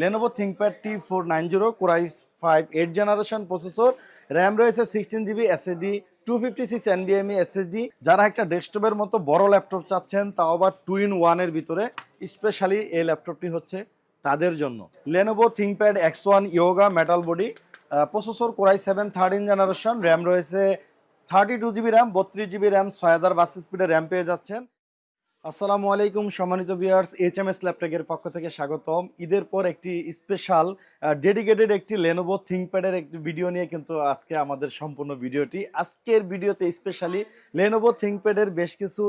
Lenovo ThinkPad T four nine zero core i's five eight generation processor RAM রয়েছে sixteen GB SSD two fifty six এনবিএমই SSD যারা একটা ডেস্কটপের মতো বড় laptop চাচ্ছেন, তাও আবার টু ইন ওয়ানের ভিতরে স্পেশালি এই ল্যাপটপটি হচ্ছে তাদের জন্য। Lenovo ThinkPad X one Yoga metal body processor core i seven thirteen generation RAM রয়েছে থার্টি টু জিবি র্যাম বত্রিশ জিবি র্যাম ছয় হাজার বাস স্পিডের র্যাম পেয়ে যাচ্ছেন। আসসালামু আলাইকুম, সম্মানিত ভিউয়ার্স এইচ এম এস ল্যাপটপের পক্ষ থেকে স্বাগতম। ঈদের পর একটি স্পেশাল ডেডিকেটেড একটি লেনোভো থিঙ্কপ্যাডের একটি ভিডিও নিয়ে কিন্তু আজকে আমাদের সম্পূর্ণ ভিডিওটি। আজকের ভিডিওতে স্পেশালি লেনোভো থিঙ্কপ্যাডের বেশ কিছু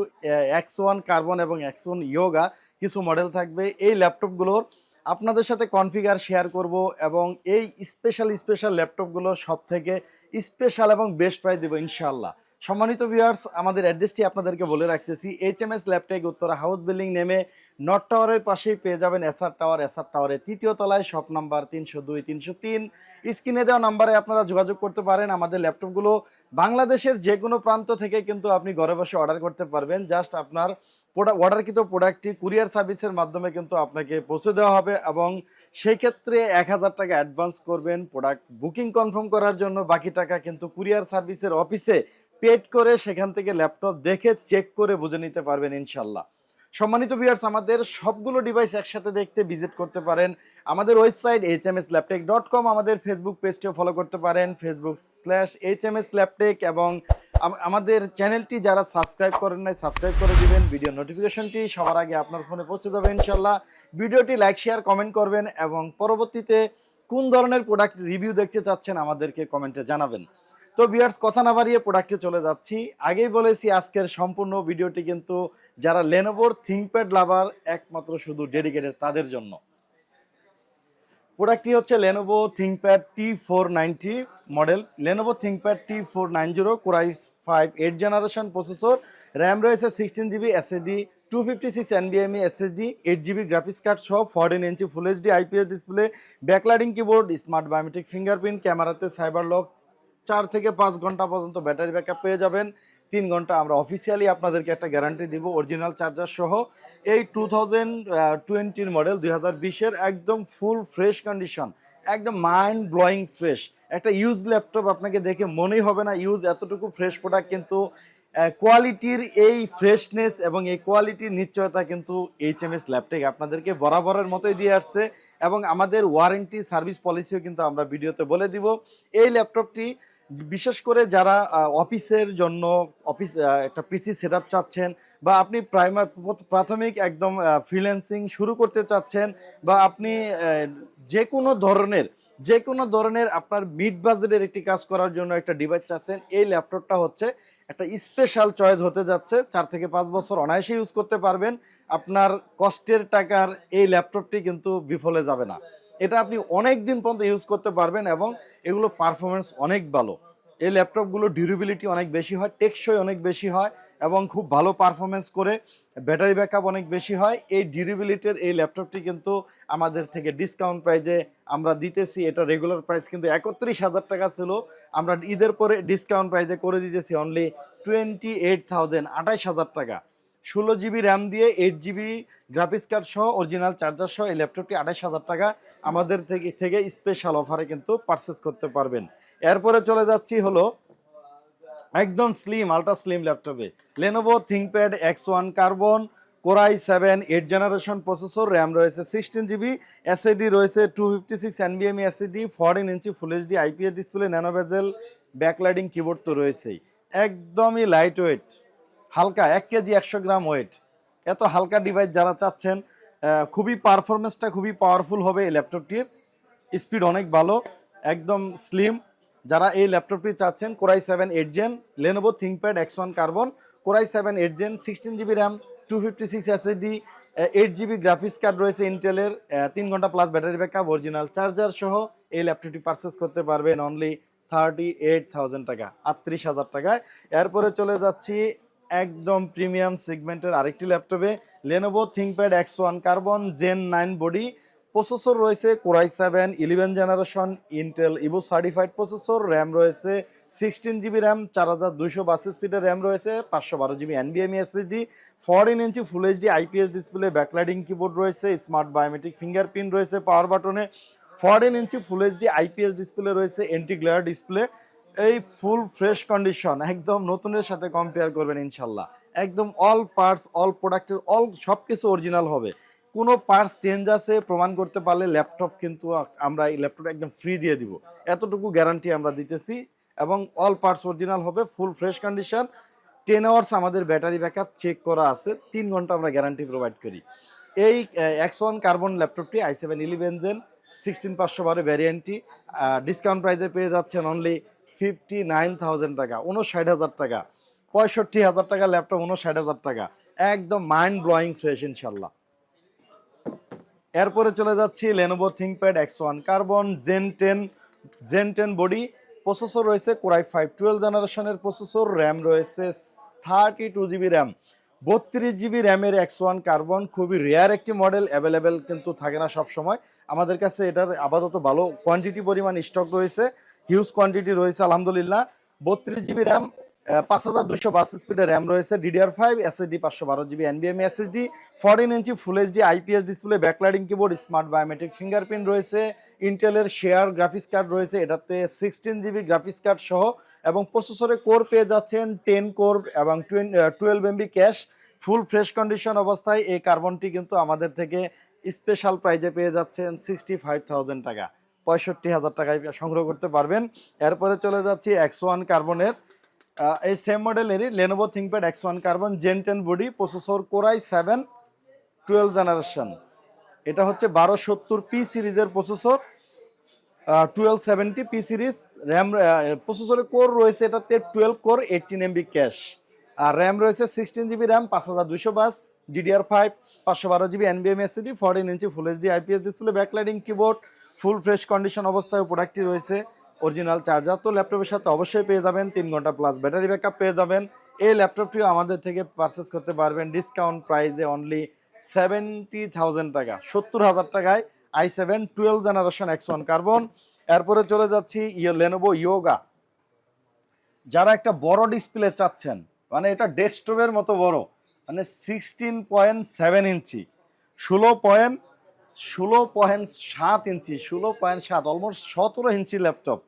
এক্স ওয়ান কার্বন এবং এক্স ওয়ান ইয়োগা কিছু মডেল থাকবে। এই ল্যাপটপগুলোর আপনাদের সাথে কনফিগার শেয়ার করব এবং এই স্পেশাল স্পেশাল ল্যাপটপগুলোর সব থেকে স্পেশাল এবং বেস্ট প্রাইস দেবো ইনশাল্লাহ সম্মানিত ভিউয়ার্স আমাদের অ্যাড্রেসটি আপনাদেরকে বলে রাখতেছি। H M S Laptech Uttara house building নেমে নর্থ টাওয়ারের পাশেই পেয়ে যাবেন এসআর টাওয়ার এসআর টাওয়ারের তৃতীয় তলায় শপ নাম্বার তিনশো দুই, তিনশো তিন। স্ক্রিনে দেওয়া নাম্বারে আপনারা যোগাযোগ করতে পারেন। আমাদের ল্যাপটপগুলো বাংলাদেশের যে কোনো প্রান্ত থেকে কিন্তু আপনি ঘরে বসে অর্ডার করতে পারবেন। জাস্ট আপনার প্রোডাক্ট অর্ডারকৃত প্রোডাক্টটি কুরিয়ার সার্ভিসের মাধ্যমে কিন্তু আপনাকে পৌঁছে দেওয়া হবে এবং সেই ক্ষেত্রে এক হাজার টাকা অ্যাডভান্স করবেন প্রোডাক্ট বুকিং কনফার্ম করার জন্য বাকি টাকা কিন্তু কুরিয়ার সার্ভিসের অফিসে পেড করে সেখান থেকে ল্যাপটপ দেখে চেক করে বুঝে নিতে পারবেন ইনশাল্লাহ। সম্মানিত ভিউয়ার্স আমাদের সবগুলো ডিভাইস একসাথে দেখতে ভিজিট করতে পারেন। আমাদের website H M S Laptech dot com আমাদের ফেসবুক পেজটিও ফলো করতে পারেন। Facebook slash H M S Laptech এবং আমাদের চ্যানেলটি যারা সাবস্ক্রাইব করেন নাই সাবস্ক্রাইব করে দিবেন। ভিডিও নোটিফিকেশনটি সবার আগে আপনার ফোনে পৌঁছে যাবে ইনশাল্লাহ। ভিডিওটি লাইক শেয়ার কমেন্ট করবেন এবং পরবর্তীতে কোন ধরনের প্রোডাক্ট রিভিউ দেখতে চাচ্ছেন আমাদেরকে কমেন্টে জানাবেন। তো বিয়ার্স কথা না বাড়িয়ে প্রোডাক্টে চলে যাচ্ছি। আগেই বলেছি, আজকের সম্পূর্ণ ভিডিওটি কিন্তু যারা লেনোভোর থিঙ্কপ্যাড লাভার একমাত্র শুধু ডেডিকেটেড তাদের জন্য। প্রোডাক্টটি হচ্ছে Lenovo ThinkPad T four ninety model Lenovo ThinkPad T four nine zero core i's five eight generation processor RAM রয়েছে sixteen GB SSD two fifty six এনবিএমই SSD eight GB graphics card সহ fourteen ইঞ্চি full HD IPS display backlighting keyboard smart biometric fingerprint ক্যামেরাতে cyber lock চার থেকে পাঁচ ঘণ্টা পর্যন্ত battery backup পেয়ে যাবেন। তিন ঘণ্টা আমরা অফিসিয়ালি আপনাদেরকে একটা গ্যারান্টি দিব অরিজিনাল চার্জার সহ। এই টু থাউজেন্ড টোয়েন্টির মডেল দুই হাজার বিশের একদম ফুল ফ্রেশ কন্ডিশন একদম মাইন্ড ব্লোয়িং ফ্রেশ একটা ইউজ ল্যাপটপ আপনাকে দেখে মনেই হবে না ইউজ এতটুকু ফ্রেশ প্রোডাক্ট কিন্তু কোয়ালিটির এই ফ্রেশনেস এবং এই কোয়ালিটির নিশ্চয়তা কিন্তু এইচ এম এস ল্যাপটেক আপনাদেরকে বরাবরের মতোই দিয়ে আসছে এবং আমাদের ওয়ারেন্টি সার্ভিস পলিসিও কিন্তু আমরা ভিডিওতে বলে দিব। এই ল্যাপটপটি বিশেষ করে যারা অফিসের জন্য অফিস একটা পিসি সেট আপ চাচ্ছেন বা আপনি প্রাইমার প্রাথমিক একদম ফ্রিল্যান্সিং শুরু করতে চাচ্ছেন বা আপনি যে কোনো ধরনের যে কোনো ধরনের আপনার মিড বাজেটের একটি কাজ করার জন্য একটা ডিভাইস চাচ্ছেন, এই ল্যাপটপটা হচ্ছে একটা স্পেশাল চয়েস হতে যাচ্ছে, চার থেকে পাঁচ বছর অনায়াসে ইউজ করতে পারবেন, আপনার কষ্টের টাকার এই ল্যাপটপটি কিন্তু বিফলে যাবে না। এটা আপনি অনেক দিন পর্যন্ত ইউজ করতে পারবেন এবং এগুলো পারফরমেন্স অনেক ভালো। এই ল্যাপটপগুলো ডিউরেবিলিটি অনেক বেশি হয়, টেকসই অনেক বেশি হয় এবং খুব ভালো পারফরমেন্স করে ব্যাটারি ব্যাকআপ অনেক বেশি হয়। এই ডিউরেবিলিটির এই ল্যাপটপটি কিন্তু আমাদের থেকে ডিসকাউন্ট প্রাইজে আমরা দিতেছি। এটা রেগুলার প্রাইস কিন্তু একত্রিশ হাজার টাকা ছিল। আমরা ঈদের পরে ডিসকাউন্ট প্রাইজে করে দিতেছি অনলি টোয়েন্টি এইট থাউজেন্ড আঠাইশ হাজার টাকা। ষোলো জিবি র্যাম দিয়ে এইট জিবি গ্রাফিক্স কার্ড সহ অরিজিনাল চার্জার সহ এই ল্যাপটপটি আঠাইশ হাজার টাকা আমাদের থেকে থেকে স্পেশাল অফারে কিন্তু পারচেস করতে পারবেন। এরপরে চলে যাচ্ছি হলো একদম স্লিম আলট্রা স্লিম ল্যাপটপে Lenovo ThinkPad X one carbon core i seven eight generation processor RAM রয়েছে সিক্সটিন জিবি এসএডি রয়েছে টু ফিফটি সিক্স এনবিএমই এসএডি ফোরটিন ইঞ্চি full HD IPS display nano bezel backlighting keyboard তো রয়েছেই। একদমই light weight হালকা এক KG একশো গ্রাম wait এত হালকা ডিভাইস যারা চাচ্ছেন খুবই পারফরমেন্সটা খুবই পাওয়ারফুল হবে এই ল্যাপটপটির স্পিড অনেক ভালো, একদম স্লিম যারা এই ল্যাপটপটি চাচ্ছেন core i seven eight gen Lenovo ThinkPad X one carbon core i seven eight gen sixteen GB RAM two fifty six SSD eight GB graphics card রয়েছে ইন্টেলের তিন ঘণ্টা plus battery backup original charger সহ এই ল্যাপটপটি purchase করতে পারবেন only thirty eight thousand টাকা, আটত্রিশ হাজার টাকায়। এরপরে চলে যাচ্ছি একদম প্রিমিয়াম সেগমেন্টের আরেকটি ল্যাপটপে Lenovo ThinkPad X one carbon gen nine body processor রয়েছে core i seven eleven generation Intel Evo certified processor RAM রয়েছে সিক্সটিন জিবি র্যাম চার হাজার দুইশো বাস স্পিডের র্যাম রয়েছে, পাঁচশো বারো জিবি এনবিএমই এসএসডি ফোরটিন ইঞ্চি full HD IPS display backlighting keyboard রয়েছে স্মার্ট বায়োমেট্রিক ফিঙ্গারপ্রিন্ট রয়েছে পাওয়ার বাটনে ফোরটিন ইঞ্চি ফুল এইচডি আইপিএস ডিসপ্লে রয়েছে এন্টি গ্লেয়ার ডিসপ্লে এই ফুল ফ্রেশ কন্ডিশন, একদম নতুনের সাথে কম্পেয়ার করবেন ইনশাল্লাহ। একদম অল পার্টস অল প্রোডাক্টের অল সব কিছু অরিজিনাল হবে। কোনো পার্টস চেঞ্জ আছে, প্রমাণ করতে পারলে ল্যাপটপ কিন্তু আমরা এই ল্যাপটপ একদম ফ্রি দিয়ে দিব। এতটুকু গ্যারান্টি আমরা দিতেছি এবং অল পার্টস অরিজিনাল হবে full fresh condition ten hours আমাদের ব্যাটারি ব্যাকআপ চেক করা আছে, তিন ঘণ্টা আমরা গ্যারান্টি প্রোভাইড করি। এই ওয়ান কার্বন ল্যাপটপটি I seven eleven gen sixteen পাঁচশো বারো ভ্যারিয়েন্টটি ডিসকাউন্ট প্রাইসে পেয়ে যাচ্ছেন অনলি ফিফটি নাইন টাকা উনষাট হাজার টাকা। পঁয়ষট্টি হাজার টাকা, ল্যাপটপ উনষাট হাজার টাকা। একদম মাইন্ড ব্লোয়িং ফ্রেশ ইনশাল্লাহ। এরপরে চলে যাচ্ছি Lenovo ThinkPad X one carbon gen ten gen ten body processor রয়েছে কোরাই ফাইভ টুয়েলভ জেনারেশনের প্রসেসর র্যাম রয়েছে থার্টি টু জিবি র্যাম বত্রিশ জিবি র্যামের এক্স ওয়ান কার্বন খুবই রেয়ার একটি মডেল অ্যাভেলেবেল কিন্তু থাকে না সব সময় আমাদের কাছে এটার আপাতত ভালো কোয়ান্টিটি পরিমাণ স্টক রয়েছে। হিউজ কোয়ান্টিটি রয়েছে, আলহামদুলিল্লাহ। বত্রিশ জিবি র্যাম পাঁচ হাজার দুশো বাস স্পিডের র্যাম রয়েছে ডিডিআর ফাইভ এসএসডি পাঁচশো বারো GB এনবিএম SSD fourteen inch full HD IPS display backlighting keyboard smart biometric fingerprint রয়েছে ইন্টেলের শেয়ার গ্রাফিক্স কার্ড রয়েছে, এটাতে সিক্সটিন জিবি গ্রাফিক্স কার্ড সহ, এবং প্রসেসরে কোর পেয়ে যাচ্ছেন টেন কোর এবং twelve MB cache full fresh condition অবস্থায়, এই কার্বনটি কিন্তু আমাদের থেকে স্পেশাল প্রাইজে পেয়ে যাচ্ছেন সিক্সটি ফাইভ থাউজেন্ড টাকা। পঁয়ষট্টি হাজার টাকায় সংগ্রহ করতে পারবেন। এরপরে চলে যাচ্ছি এক্স ওয়ান কার্বনের এই same মডেলেরই Lenovo ThinkPad X one carbon gen ten body processor core i seven twelve generation এটা হচ্ছে বারো সত্তর পি সিরিজের processor twelve seventy P series RAM প্রসেসরে কোর রয়েছে এটাতে twelve core eighteen MB cache আর র্যাম রয়েছে সিক্সটিন জিবি র্যাম পাঁচ হাজার দুশো বাস ডিডিআর ফাইভ পাঁচশো বারো GB এনবিএম SSD fourteen inch full HD IPS display backlighting keyboard full fresh condition অবস্থায় প্রোডাক্টটি রয়েছে। অরিজিনাল চার্জার তো ল্যাপটপের সাথে অবশ্যই পেয়ে যাবেন, তিন ঘণ্টা প্লাস ব্যাটারি ব্যাকআপ পেয়ে যাবেন। এই ল্যাপটপটিও আমাদের থেকে পারচেস করতে পারবেন ডিসকাউন্ট প্রাইসে অনলি সেভেন্টি থাউজেন্ড টাকা, সত্তর হাজার টাকায় I seven twelve generation X one carbon এরপরে চলে যাচ্ছি ইয়ে লেনোভো ইয়োগা যারা একটা বড় ডিসপ্লে চাচ্ছেন মানে এটা ডেস্কটপের মতো বড় মানে সিক্সটিন পয়েন্ট সেভেন ইঞ্চি, ষোলো পয়েন্ট ষোলো পয়েন্ট সাত ইঞ্চি, ষোলো পয়েন্ট সাত অলমোস্ট সতেরো ইঞ্চি ল্যাপটপ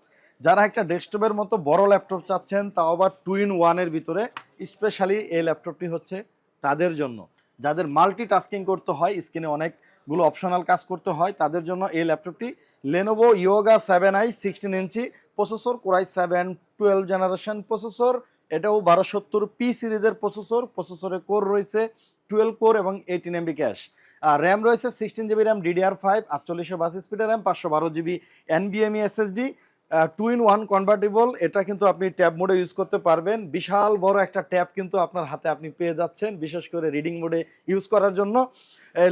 যারা একটা ডেস্কটপের মতো বড় ল্যাপটপ চাচ্ছেন, তাও আবার টু ইন ওয়ানের ভিতরে স্পেশালি এই ল্যাপটপটি হচ্ছে তাদের জন্য। যাদের মাল্টি টাস্কিং করতে হয় স্ক্রিনে অনেকগুলো অপশনাল কাজ করতে হয়, তাদের জন্য এই ল্যাপটপটি Lenovo Yoga seven I sixteen inch processor core i seven twelve generation processor এটাও বারো সত্তর পি সিরিজের প্রসেসর প্রসেসরে কোর রয়েছে টুয়েলভ কোর এবং এইটিন এমবি ক্যাশ আর র্যাম রয়েছে sixteen GB RAM DDR five আটচল্লিশশো বাস স্পিডের র্যাম পাঁচশো বারো GB এনবিএমই SSD two in one convertible এটা কিন্তু আপনি ট্যাব মোডে ইউজ করতে পারবেন। বিশাল বড় একটা ট্যাব কিন্তু আপনার হাতে আপনি পেয়ে যাচ্ছেন, বিশেষ করে রিডিং মোডে ইউজ করার জন্য।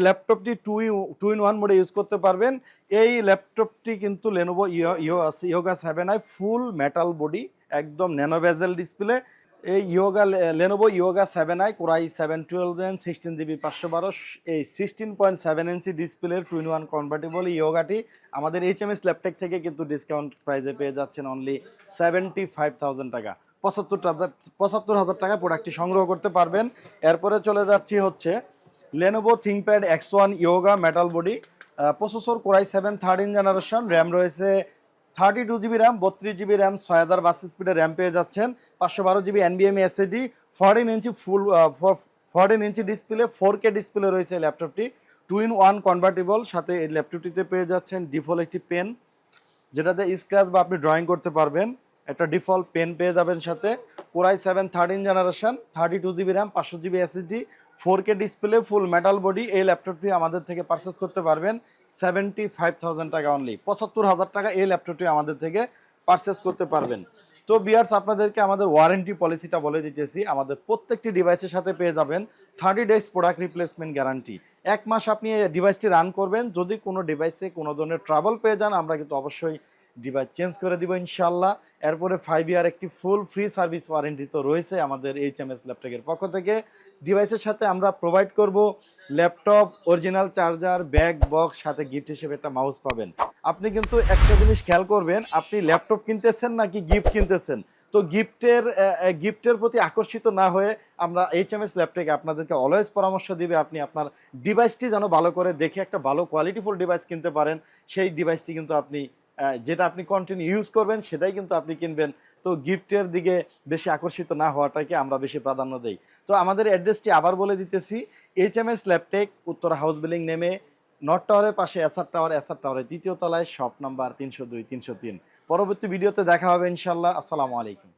ল্যাপটপটি টু টু ইন ওয়ান মোডে ইউজ করতে পারবেন। এই ল্যাপটপটি কিন্তু Lenovo yo yo Yoga seven I full metal body একদম ন্যানোভেজেল ডিসপ্লে এই Yoga Lenovo Yoga seven I core i seven twelve N sixteen GB পাঁচশো বারো, এই সিক্সটিন পয়েন্ট সেভেন ইঞ্চি ডিসপ্লের টু ইন ওয়ান কনভার্টেবল ইয়োগাটি আমাদের H M S ল্যাপটেক থেকে কিন্তু ডিসকাউন্ট প্রাইসে পেয়ে যাচ্ছেন অনলি সেভেন্টি ফাইভ থাউজেন্ড টাকা। পঁচাত্তর হাজার পঁচাত্তর হাজার টাকা প্রোডাক্টটি সংগ্রহ করতে পারবেন। এরপরে চলে যাচ্ছি হচ্ছে Lenovo ThinkPad X one Yoga metal body processor core i seven third in generation RAM রয়েছে থার্টি টু জিবি র্যাম, বত্রিশ জিবি র্যাম, ছয় হাজার বাস স্পিডের র্যাম পেয়ে যাচ্ছেন। পাঁচশো বারো GB এনবিএমই SSD fourteen inch full fourteen inch display four K display রয়েছে এই ল্যাপটপটি টু ইন ওয়ান কনভার্টেবল সাথে এই ল্যাপটপটিতে পেয়ে যাচ্ছেন ডিফল্ট একটি পেন যেটাতে স্ক্র্যাচ বা আপনি ড্রয়িং করতে পারবেন। একটা ডিফল্ট পেন পেয়ে যাবেন সাথে। Core i seven thirteen generation thirty two GB RAM, পাঁচশো GB SSD four K display, full metal body এই ল্যাপটপটি আমাদের থেকে পারচেস করতে পারবেন সেভেন্টি ফাইভ থাউজেন্ড টাকা অনলি পঁচাত্তর হাজার টাকা এই ল্যাপটপটি আমাদের থেকে পারচেস করতে পারবেন। তো বিয়ার্স আপনাদেরকে আমাদের ওয়ারেন্টি পলিসিটা বলে দিতেছি, আমাদের প্রত্যেকটি ডিভাইসের সাথে পেয়ে যাবেন thirty days product replacement guarantee এক মাস আপনি ডিভাইসটি রান করবেন, যদি কোনো ডিভাইসে কোনো ধরনের ট্রাবল পেয়ে যান, আমরা কিন্তু অবশ্যই ডিভাইস চেঞ্জ করে দিব ইনশাল্লাহ এরপরে ফাইভ ইয়ার একটি ফুল ফ্রি সার্ভিস ওয়ারেন্টি তো রয়েছে আমাদের এইচ এম এস ল্যাপটপের পক্ষ থেকে। ডিভাইসের সাথে আমরা প্রোভাইড করব laptop original charger bag box সাথে গিফট হিসেবে একটা মাউস পাবেন। আপনি কিন্তু একটা জিনিস খেয়াল করবেন, আপনি ল্যাপটপ কিনতেছেন নাকি গিফট কিনতেছেন? তো গিফটের গিফটের প্রতি আকর্ষিত না হয়ে আমরা এইচ এম এস ল্যাপটপে আপনাদেরকে অলওয়েজ পরামর্শ দিবে, আপনি আপনার ডিভাইসটি যেন ভালো করে দেখে একটা ভালো কোয়ালিটিফুল ডিভাইস কিনতে পারেন। সেই ডিভাইসটি কিন্তু আপনি যেটা আপনি কন্টিনিউ ইউজ করবেন, সেটাই কিন্তু আপনি কিনবেন। তো গিফটের দিকে বেশি আকর্ষিত না হওয়াটাকে আমরা বেশি প্রাধান্য দেই। তো আমাদের অ্যাড্রেসটি আবার বলে দিতেছি। এইচ এম এস ল্যাপটেক উত্তর হাউস বিল্ডিং নেমে নর্থ টাওয়ারের পাশে এসআর টাওয়ার এসআর টাওয়ারের তৃতীয় তলায় শপ নাম্বার তিনশো দুই, তিনশো তিন। পরবর্তী ভিডিওতে দেখা হবে ইনশাল্লাহ আসসালামু আলাইকুম।